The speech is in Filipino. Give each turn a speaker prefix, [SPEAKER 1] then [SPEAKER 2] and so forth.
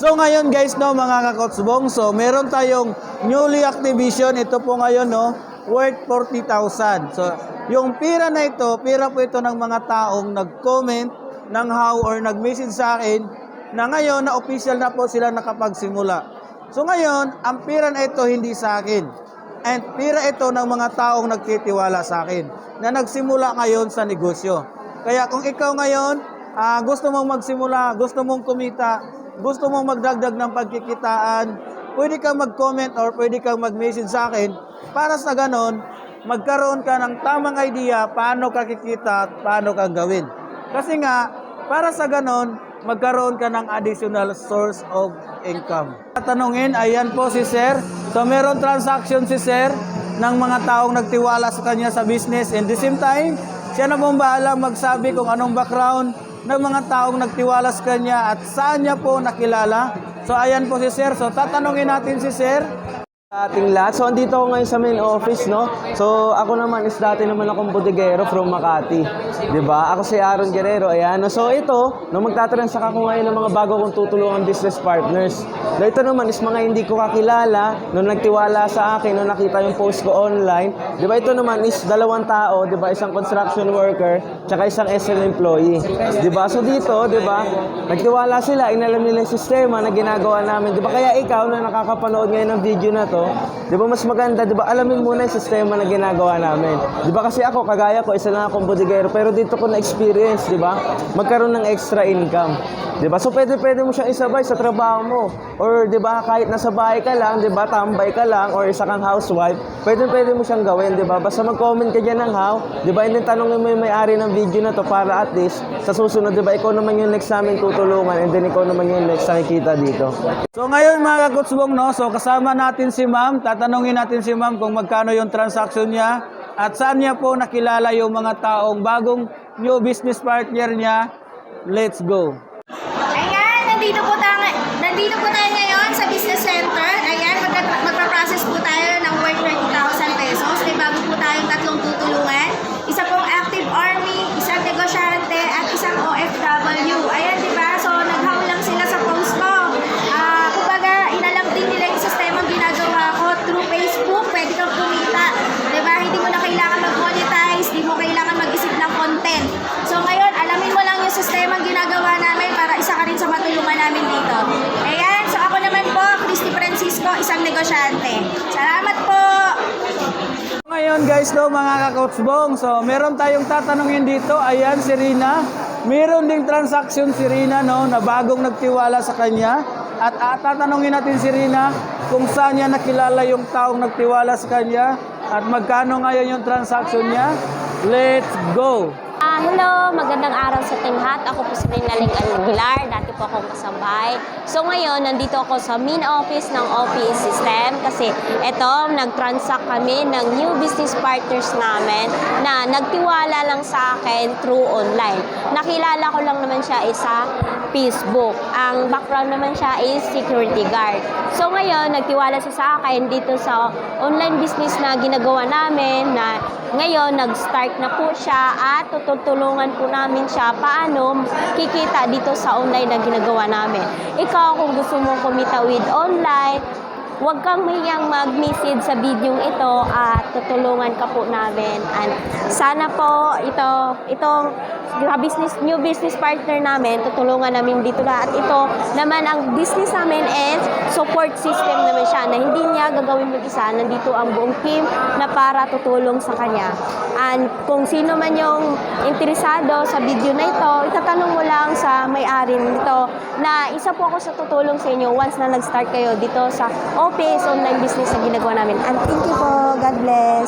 [SPEAKER 1] So ngayon guys no mga kakotsbong, so meron tayong newly activation, ito po ngayon no, worth 40,000. So yung pira na ito, pira po ito ng mga taong nag-comment ng how or nag-message sa akin na ngayon na official na po sila nakapagsimula. So ngayon, ang pira na ito hindi sa akin. And pira ito ng mga taong nagtitiwala sa akin na nagsimula ngayon sa negosyo. Kaya kung ikaw ngayon, ah, gusto mong magsimula, gusto mong kumita, gusto mong magdagdag ng pagkikitaan, pwede kang mag-comment or pwede kang mag-message sa akin para sa ganon, magkaroon ka ng tamang idea paano ka kikita at paano ka gawin. Kasi nga, para sa ganon, magkaroon ka ng additional source of income. Tatanungin, ayan po si Sir. So meron transaction si Sir ng mga taong nagtiwala sa kanya sa business and the same time, siya na pong bahalang magsabi kung anong background ng mga taong nagtiwala sa kanya at saan niya po nakilala. So ayan po si Sir. So tatanungin natin si Sir.
[SPEAKER 2] Ating lahat. So, andito ako ngayon sa main office, no? So, ako naman is dati naman akong bodegero from Makati. ba? Ako si Aaron Guerrero, ayan. So, ito, no, magtatransact ako ngayon ng mga bago kong tutulungan business partners. No, ito naman is mga hindi ko kakilala, no, nagtiwala sa akin, no, nakita yung post ko online. ba? Ito naman is dalawang tao, ba? Isang construction worker, tsaka isang SM employee. ba? So, dito, 'di ba? Nagtiwala sila, inalam nila yung sistema na ginagawa namin. ba? Kaya ikaw na nakakapanood ngayon ng video na to, 'di ba mas maganda, 'di ba? Alamin muna yung sistema na ginagawa namin. 'Di ba kasi ako kagaya ko, isa lang akong bodigero, pero dito ko na experience, 'di ba? Magkaroon ng extra income. 'Di ba? So pwede pwede mo siyang isabay sa trabaho mo. Or 'di ba kahit nasa bahay ka lang, 'di ba? Tambay ka lang or isa kang housewife, pwede pwede mo siyang gawin, 'di ba? Basta mag-comment ka diyan ng how, 'di ba? And then tanongin mo yung may-ari ng video na to para at least sa susunod, 'di ba? Ikaw naman yung next namin tutulungan and then ikaw naman yung next nakikita dito.
[SPEAKER 1] So ngayon mga kakutsbong, no, so kasama natin si ma'am, tatanungin natin si ma'am kung magkano yung transaction niya at saan niya po nakilala yung mga taong bagong new business partner niya. Let's go!
[SPEAKER 3] Ayan, nandito po tayo, nandito po tayo ngayon sa business center. Ayan, mag magpa-process po tayo ng worth 20,000 pesos. May bago po tayong tatlong tutulungan. Isa pong active army, isang negosyante, at isang OFW. Ayan, di ba? So, nag-how lang sila sa post ko. Ah, kumbaga, inalam din nila yung sistema ginagawa ko through Facebook. Pwede kang kumita. Di ba? Hindi mo na kailangan mag-monetize, hindi mo kailangan mag-isip ng content. So, ngayon, alamin mo lang yung sistema ginagawa namin para isa ka rin sa matulungan namin dito. Ayan, so ako naman po, Christy Francisco, isang negosyante. Salamat po!
[SPEAKER 1] Ngayon guys, no, mga kakutsbong, so meron tayong tatanungin dito. Ayan, si Rina. Meron ding transaction si Rina, no, na bagong nagtiwala sa kanya. At uh, tatanungin natin si Rina kung saan niya nakilala yung taong nagtiwala sa kanya at magkano ngayon yung transaction niya. Let's go!
[SPEAKER 4] Ah, hello, magandang araw sa ating lahat. Ako po si Rinaling Aguilar, dati po akong kasabay. So ngayon, nandito ako sa main office ng OPS System kasi eto, nag-transact kami ng new business partners namin na nagtiwala lang sa akin through online. Nakilala ko lang naman siya isa Facebook. Ang background naman siya is security guard. So ngayon, nagtiwala siya sa akin dito sa online business na ginagawa namin na ngayon, nag-start na po siya at tutulungan po namin siya paano kikita dito sa online na ginagawa namin. Ikaw, kung gusto mong kumita with online, huwag kang mahiyang mag-message sa video ito at tutulungan ka po namin. And sana po ito, itong business, new business partner namin, tutulungan namin dito lahat. Ito naman ang business namin is support system naman siya na hindi niya gagawin mag-isa. Nandito ang buong team na para tutulong sa kanya. And kung sino man yung interesado sa video na ito, itatanong mo lang sa may-ari nito na isa po ako sa tutulong sa inyo once na nag-start kayo dito sa OPS online business na ginagawa namin. And thank you po. God bless.